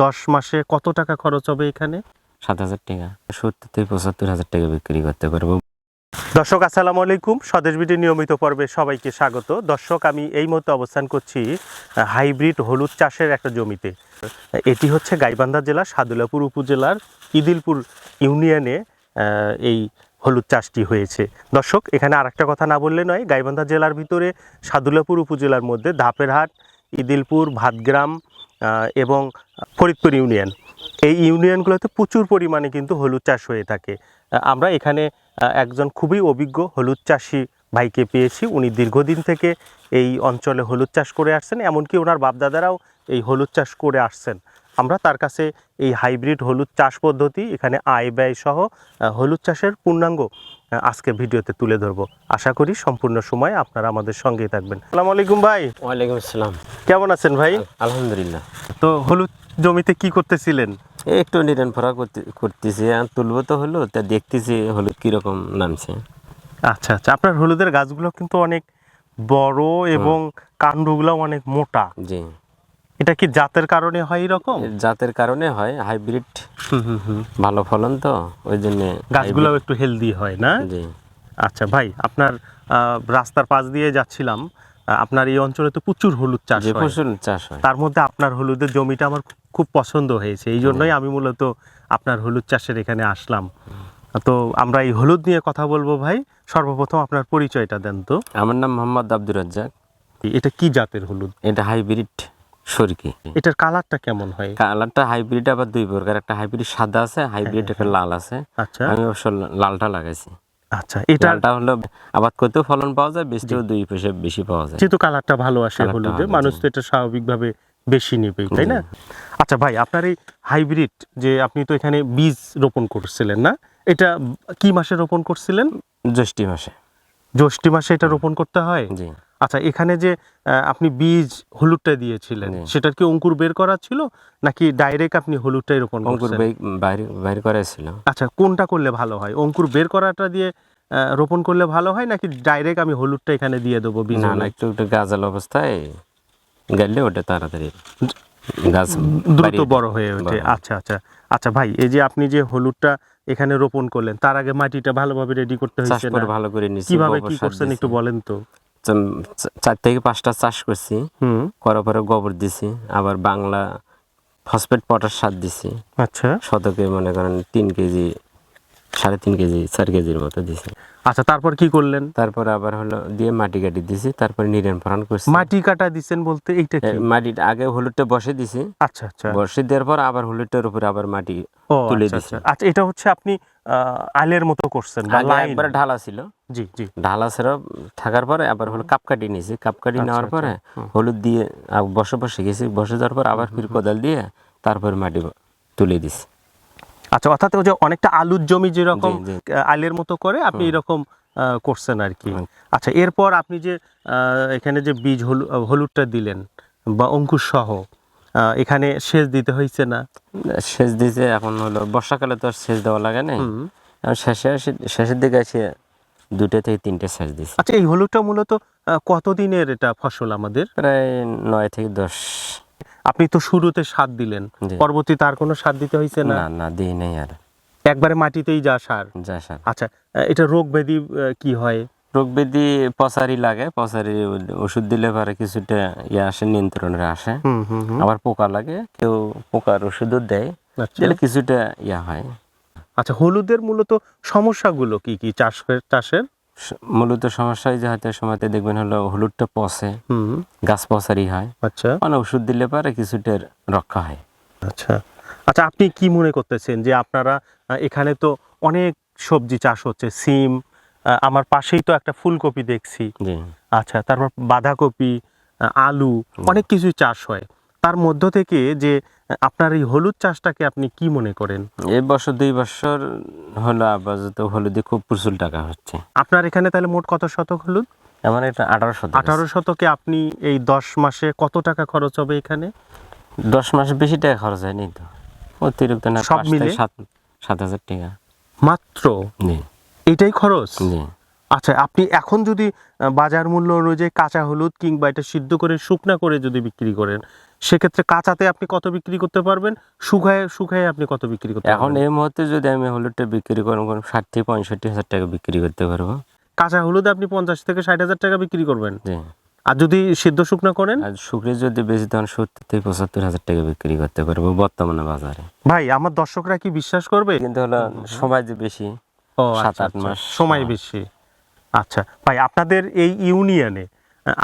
দশ মাসে কত টাকা খরচ হবে এখানে? সাত হাজার টাকা। সত্তর থেকে পঁচাত্তর হাজার টাকা বিক্রি করতে পারব। দর্শক আসসালামু আলাইকুম। স্বদেশ বিডি নিয়মিত পর্বে সবাইকে স্বাগত। দর্শক আমি এই মুহূর্তে অবস্থান করছি হাইব্রিড হলুদ চাষের একটা জমিতে। এটি হচ্ছে গাইবান্ধা জেলা সাদুলাপুর উপজেলার ইদিলপুর ইউনিয়নে এই হলুদ চাষটি হয়েছে। দর্শক এখানে আরেকটা কথা না বললে নয় গাইবান্ধা জেলার ভিতরে সাদুলাপুর উপজেলার মধ্যে ধাপেরহাট ইদিলপুর ভাতগ্রাম এবং ফরিদপুর ইউনিয়ন। এই ইউনিয়নগুলোতে প্রচুর পরিমাণে কিন্তু হলুদ চাষ হয়ে থাকে। আমরা এখানে একজন খুবই অভিজ্ঞ হলুদ চাষি ভাইকে পেয়েছি। উনি দীর্ঘদিন থেকে এই অঞ্চলে হলুদ চাষ করে আসছেন, এমনকি ওনার বাপদাদারাও এই হলুদ চাষ করে আসছেন। আমরা তার কাছে এই হাইব্রিড হলুদ চাষ পদ্ধতি, এখানে আয় ব্যয় সহ হলুদ চাষের পূর্ণাঙ্গ আজকে ভিডিওতে তুলে ধরবো। আশা করি সম্পূর্ণ সময় আপনারা আমাদের সঙ্গেই থাকবেন। আসসালামু আলাইকুম ভাই। ওয়ালাইকুম আসসালাম। কেমন আছেন ভাই? আলহামদুলিল্লাহ। তো হলুদ জমিতে কি করতেছিলেন? একটু নিরেন ফরা করতে করতেছি। আর তুলবো তো হলো তা দেখতেছি হলুদ কীরকম নামছে। আচ্ছা আচ্ছা। আপনার হলুদের গাছগুলো কিন্তু অনেক বড় এবং কাণ্ডগুলো অনেক মোটা। জি। এটা কি জাতের কারণে হয় এরকম? এর জাতের কারণে হয় হাইব্রিড ভালো ফলন তো ওই জন্য গাছগুলো একটু হেলদি হয় না? জি। আচ্ছা ভাই আপনার রাস্তার পাশ দিয়ে যাচ্ছিলাম আপনার এই অঞ্চলে তো প্রচুর হলুদ চাষ হয়। ফসল চাষ হয়। তার মধ্যে আপনার হলুদের জমিটা আমার খুব পছন্দ হয়েছে এই জন্যই আমি মূলত আপনার হলুদ চাষের এখানে আসলাম। তো আমরা এই হলুদ নিয়ে কথা বলব ভাই সর্বপ্রথম আপনার পরিচয়টা দেন তো। আমার নাম মোহাম্মদ আব্দুর রাজ্জাক। এটা কি জাতের হলুদ? এটা হাইব্রিড সরকি এটার কালারটা কেমন হয়? কালারটা হাইব্রিড আবার দুই প্রকার। একটা হাইব্রিড সাদা আছে হাইব্রিড একটা লাল আছে। আচ্ছা। আমি অবশ্য লালটা লাগাইছি। আচ্ছা এটা হলো আবাদ করতেও ফলন পাওয়া যায় বেশিও দুই পয়সা বেশি পাওয়া যায়। যেহেতু কালারটা ভালো আসে হলুদে মানুষ তো এটা স্বাভাবিকভাবে বেশি নেবে তাই না? আচ্ছা ভাই আপনার এই হাইব্রিড যে আপনি তো এখানে বীজ রোপণ করছিলেন না এটা কি মাসে রোপণ করছিলেন? জ্যৈষ্ঠী মাসে। জ্যৈষ্ঠী মাসে এটা রোপণ করতে হয়? জি। আচ্ছা এখানে যে আপনি বীজ হলুদটা দিয়েছিলেন। সেটার কি অঙ্কুর বের করা ছিল? নাকি ডাইরেক্ট আপনি হলুদটাই রোপণ অঙ্কুর বের- বাইরে করেছিল আচ্ছা কোনটা করলে ভালো হয়? অঙ্কুর বের করাটা দিয়ে রোপণ করলে ভালো হয় নাকি ডাইরেক্ট আমি হলুদটা এখানে দিয়ে দেবো বীজ না না একটু একটু গাজাল অবস্থায় গেলে ওটা তাড়াতাড়ি গাছ দ্রুত বড় হয়ে ওঠে। আচ্ছা আচ্ছা আচ্ছা ভাই এই যে আপনি যে হলুদটা এখানে রোপণ করলেন তার আগে মাটিটা ভালোভাবে রেডি করতে হয়েছে ভালো করে নিচ্ছি কীভাবে কি করছেন একটু বলেন তো। চার থেকে পাঁচটা চাষ করছি। হুম। করার পরে গোবর দিছি আবার বাংলা ফসফেট পটাশ সার দিছি। আচ্ছা। শতকে মনে করেন তিন কেজি সাড়ে তিন কেজি চার কেজির মতো দিছি। আচ্ছা তারপর কি করলেন? তারপরে আবার হলো দিয়ে মাটি কাটি দিছি তারপরে নিরেন ফরান করছি। মাটি কাটা দিছেন বলতে এইটা কি? মাটিটা আগে হলুদটা বসে দিছি। আচ্ছা আচ্ছা। বসে দেওয়ার পর আবার হলুদটার উপরে আবার মাটি তুলে আচ্ছা, দিছি। আচ্ছা। আচ্ছা এটা হচ্ছে আপনি আলের মতো করছেন বা লাইন? একবারে ঢালা ছিল। জি জি। ঢালা ছাড়া থাকার পরে আবার হলো কাপ কাটি নিয়েছি কাপ কাটি আচ্ছা, নেওয়ার পরে হলুদ দিয়ে বসে বসে গেছি। বসে যাওয়ার পর আবার ফির কোদাল দিয়ে তারপর মাটি তুলে দিছি। আচ্ছা অর্থাৎ ওই যে অনেকটা আলুর জমি যেরকম। আলের মতো করে আপনি এরকম করছেন আর কি আচ্ছা এরপর আপনি যে এখানে যে বীজ হলু- হলুদটা দিলেন বা অঙ্কুর সহ এখানে সেচ দিতে হয়েছে না? সেচ দিতে এখন হলো বর্ষাকালে তো আর সেচ দেওয়া লাগে না শেষে শেষের দিকে এসে দুটো থেকে তিনটে সেচ দিছি। আচ্ছা এই হলুদটা মূলত কতদিনের এটা ফসল আমাদের? প্রায় নয় থেকে দশ আপনি তো শুরুতে সার দিলেন। পরবর্তী তার কোনো সার দিতে হয়েছে না? না দিই নাই আর। একবারে মাটিতেই যা সার। যা সার। আচ্ছা এটা রোগ ব্যাধি কি হয়? রোগ ব্যাধি পচারি লাগে পচারি ওষুধ দিলে পরে কিছুটা ইয়ে আসে নিয়ন্ত্রণে আসে। হুম হুম হুম। আবার পোকা লাগে কেউ পোকার ওষুধও দেয়। তাহলে কিছুটা ইয়া হয়। আচ্ছা হলুদের মূলত সমস্যাগুলো কি কি চাষ চাষের? মূলত সমস্যা হয় যে হয়তো সময়তে দেখবেন হলো হলুদটা পচে হুম। গাছ পচারি হয়। আচ্ছা। মানে ওষুধ দিলে পরে কিছুটা রক্ষা হয়। আচ্ছা। আচ্ছা আপনি কি মনে করতেছেন যে আপনারা এখানে তো অনেক সবজি চাষ হচ্ছে সিম আমার পাশেই তো একটা ফুলকপি দেখছি। আচ্ছা তারপর বাঁধাকপি আলু অনেক কিছুই চাষ হয়। তার মধ্য থেকে যে আপনার এই হলুদ চাষটাকে আপনি কি মনে করেন? এই বছর দুই বছর হলো আপাতত হলুদে খুব প্রচুর টাকা হচ্ছে। আপনার এখানে তাহলে মোট কত শতক হলুদ? আমার এটা আঠারো শতক আঠারো শতকে আপনি এই দশ মাসে কত টাকা খরচ হবে এখানে? দশ মাস বেশি টাকা খরচ হয়নি তো। অতিরিক্ত না সব মিলে? সাত সাত হাজার টাকা। মাত্র? এটাই খরচ? আচ্ছা আপনি এখন যদি বাজার মূল্য অনুযায়ী কাঁচা হলুদ কিংবা এটা সিদ্ধ করে শুকনা করে যদি বিক্রি করেন সেক্ষেত্রে কাঁচাতে আপনি কত বিক্রি করতে পারবেন? শুকায় শুকায় আপনি কত বিক্রি করতে এখন এই মুহূর্তে যদি আমি হলুদটা বিক্রি করব কোনো ষাট থেকে পঁয়ষট্টি হাজার টাকা বিক্রি করতে পারব। কাঁচা হলুদ আপনি পঞ্চাশ থেকে ষাট হাজার টাকা বিক্রি করবেন? আর যদি সিদ্ধ শুকনা করেন? আর শুক্রে যদি বেশি তখন সত্তর থেকে পঁচাত্তর হাজার টাকা বিক্রি করতে পারব বর্তমানে বাজারে। ভাই আমার দর্শকরা কি বিশ্বাস করবে? কিন্তু হলো সময় যে বেশি ও সাত আচ্ছা, আট আচ্ছা। মাস। সময় বেশি। আচ্ছা ভাই আপনাদের এই ইউনিয়নে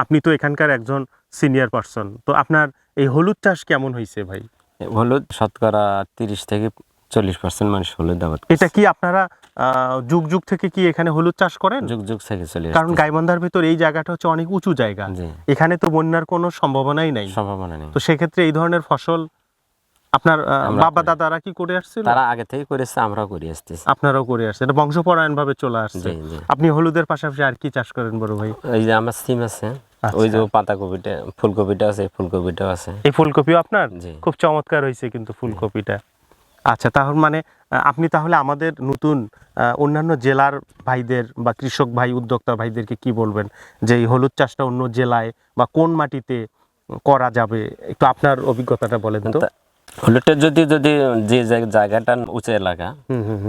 আপনি তো এখানকার একজন সিনিয়র পার্সন তো আপনার এই হলুদ চাষ কেমন হয়েছে ভাই? হলুদ শতকরা তিরিশ থেকে চল্লিশ পার্সেন্ট মানুষ হলুদ আবাদ এটা কি আপনারা যুগ যুগ থেকে কি এখানে হলুদ চাষ করেন? যুগ যুগ থেকে চলে কারণ। গাইবান্ধার ভিতর এই জায়গাটা হচ্ছে অনেক উঁচু জায়গা। এখানে তো বন্যার কোনো সম্ভাবনাই নাই। সম্ভাবনা নেই। তো সেক্ষেত্রে এই ধরনের ফসল আপনার বাবা দাদারা কি করে আসছিল? তারা আগে থেকে করেছে আমরাও করে আসতেছি। আপনারাও করে আসছে এটা বংশপরায়ণ ভাবে চলে আসছে। আপনি হলুদের পাশাপাশি আর কি চাষ করেন বড় ভাই? এই যে আমার সিম আছে ওই যে পাতাকপিটা ফুলকপিটা আছে ফুলকপিটাও আছে। এই ফুলকপিও আপনার? খুব চমৎকার হয়েছে কিন্তু ফুলকপিটা। আচ্ছা তাহলে মানে আপনি তাহলে আমাদের নতুন অন্যান্য জেলার ভাইদের বা কৃষক ভাই উদ্যোক্তা ভাইদেরকে কি বলবেন? যে এই হলুদ চাষটা অন্য জেলায় বা কোন মাটিতে করা যাবে? একটু আপনার অভিজ্ঞতাটা বলেন তা- হলুদটা যদি যদি যে জায়গাটা উঁচু এলাকা।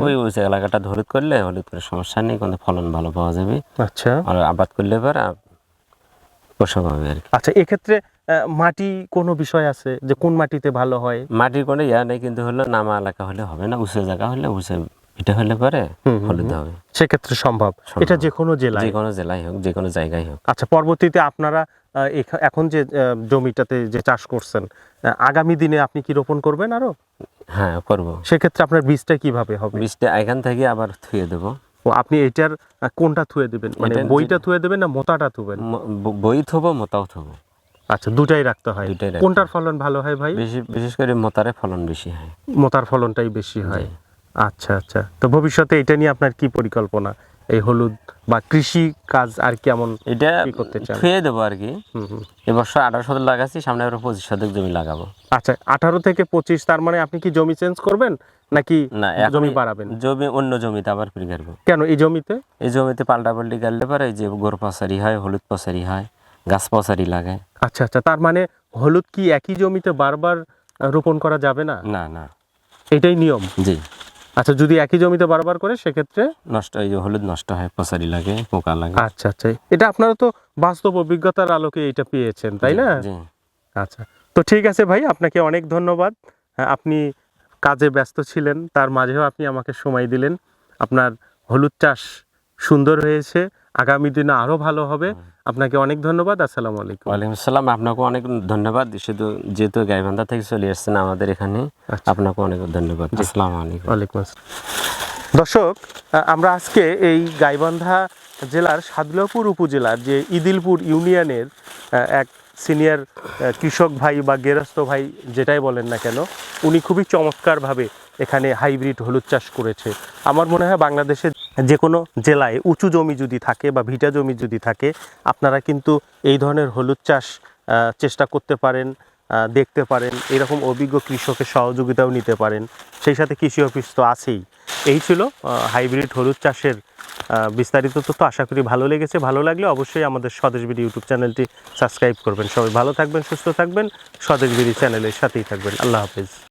ওই উঁচু এলাকাটা হলুদ করলে হলুদ করে সমস্যা নেই কিন্তু ফলন ভালো পাওয়া যাবে। আচ্ছা। আর আবাদ করলে পরে পোষক হবে আর আচ্ছা এক্ষেত্রে মাটি কোনো বিষয় আছে যে কোন মাটিতে ভালো হয়? মাটির কোনো ইয়া নেই কিন্তু হলো নামা এলাকা হলে হবে না উঁচু জায়গা হলে উঁচু এটা হলে পরে হলুদ হবে। সেক্ষেত্রে সম্ভব। এটা যে কোনো জেলায়। যে কোনো জেলায় হোক যে কোনো জায়গায় হোক। আচ্ছা পরবর্তীতে আপনারা এখন যে জমিটাতে যে চাষ করছেন আগামী দিনে আপনি কি রোপণ করবেন আরও? হ্যাঁ করব। সেক্ষেত্রে আপনার বীজটা কীভাবে হবে? বীজটা এখান থেকে আবার থুয়ে দেবো। ও আপনি এটার কোনটা থুয়ে দেবেন? মানে বইটা থুয়ে দেবেন না মোতাটা থুবেন? বই থবো মোতাও থবো। আচ্ছা দুটাই রাখতে হয়। কোনটার ফলন ভালো হয় ভাই? বেশি বিশেষ করে মোতারে ফলন বেশি হয়। মোতার ফলনটাই বেশি হয়। আচ্ছা আচ্ছা। তো ভবিষ্যতে এটা নিয়ে আপনার কি পরিকল্পনা? এই হলুদ বা কৃষি কাজ আর কেমন এটা কি করতে চান? থুয়ে দেবো আর কি। হুম হুম। এবছর আঠারো শতক লাগাচ্ছি সামনে আরও পঁচিশ শতক জমি লাগাবো। আচ্ছা আঠারো থেকে পঁচিশ তার মানে আপনি কি জমি চেঞ্জ করবেন নাকি না জমি বাড়াবেন? জমি অন্য জমিতে আবার ফিরে করব। কেন এই জমিতে? এই জমিতে পাল্টা পাল্টি গাড়লে পরে এই যে গোর পচারি হয় হলুদ পচারি হয় গাছ পচারি লাগে। আচ্ছা আচ্ছা তার মানে হলুদ কি একই জমিতে বারবার রোপণ করা যাবে না? না না। এটাই নিয়ম? জি। আচ্ছা যদি একই জমিতে বারবার করে সেক্ষেত্রে? নষ্ট হয়ে যে হলুদ নষ্ট হয় পচারি লাগে পোকা লাগে। আচ্ছা আচ্ছা। এটা আপনারা তো বাস্তব অভিজ্ঞতার আলোকে এটা পেয়েছেন তাই না? আচ্ছা তো ঠিক আছে ভাই আপনাকে অনেক ধন্যবাদ। হ্যাঁ, আপনি কাজে ব্যস্ত ছিলেন তার মাঝেও আপনি আমাকে সময় দিলেন। আপনার হলুদ চাষ সুন্দর হয়েছে। আগামী দিনে আরও ভালো হবে। আপনাকে অনেক ধন্যবাদ আসসালামু আলাইকুম। ওয়ালাইকুম আসসালাম আপনাকে অনেক ধন্যবাদ। শুধু যেহেতু গাইবান্ধা থেকে চলে আসছেন আমাদের এখানে আচ্ছা। আপনাকে অনেক ধন্যবাদ। আসসালামু আলাইকুম। ওয়ালাইকুম আসসালাম। দর্শক আমরা আজকে এই গাইবান্ধা জেলার সাদুলাপুর উপজেলার যে ইদিলপুর ইউনিয়নের এক সিনিয়র কৃষক ভাই বা গেরস্থ ভাই যেটাই বলেন না কেন, উনি খুবই চমৎকারভাবে এখানে হাইব্রিড হলুদ চাষ করেছে। আমার মনে হয় বাংলাদেশের যে কোনো জেলায় উঁচু জমি যদি থাকে বা ভিটা জমি যদি থাকে, আপনারা কিন্তু এই ধরনের হলুদ চাষ চেষ্টা করতে পারেন। দেখতে পারেন। এরকম অভিজ্ঞ কৃষকের সহযোগিতাও নিতে পারেন। সেই সাথে কৃষি অফিস তো আছেই। এই ছিল হাইব্রিড হলুদ চাষের বিস্তারিত তথ্য। আশা করি ভালো লেগেছে। ভালো লাগলে অবশ্যই আমাদের স্বদেশ বিডি ইউটিউব চ্যানেলটি সাবস্ক্রাইব করবেন। সবাই ভালো থাকবেন, সুস্থ থাকবেন। স্বদেশ বিডি চ্যানেলের সাথেই থাকবেন। আল্লাহ হাফেজ।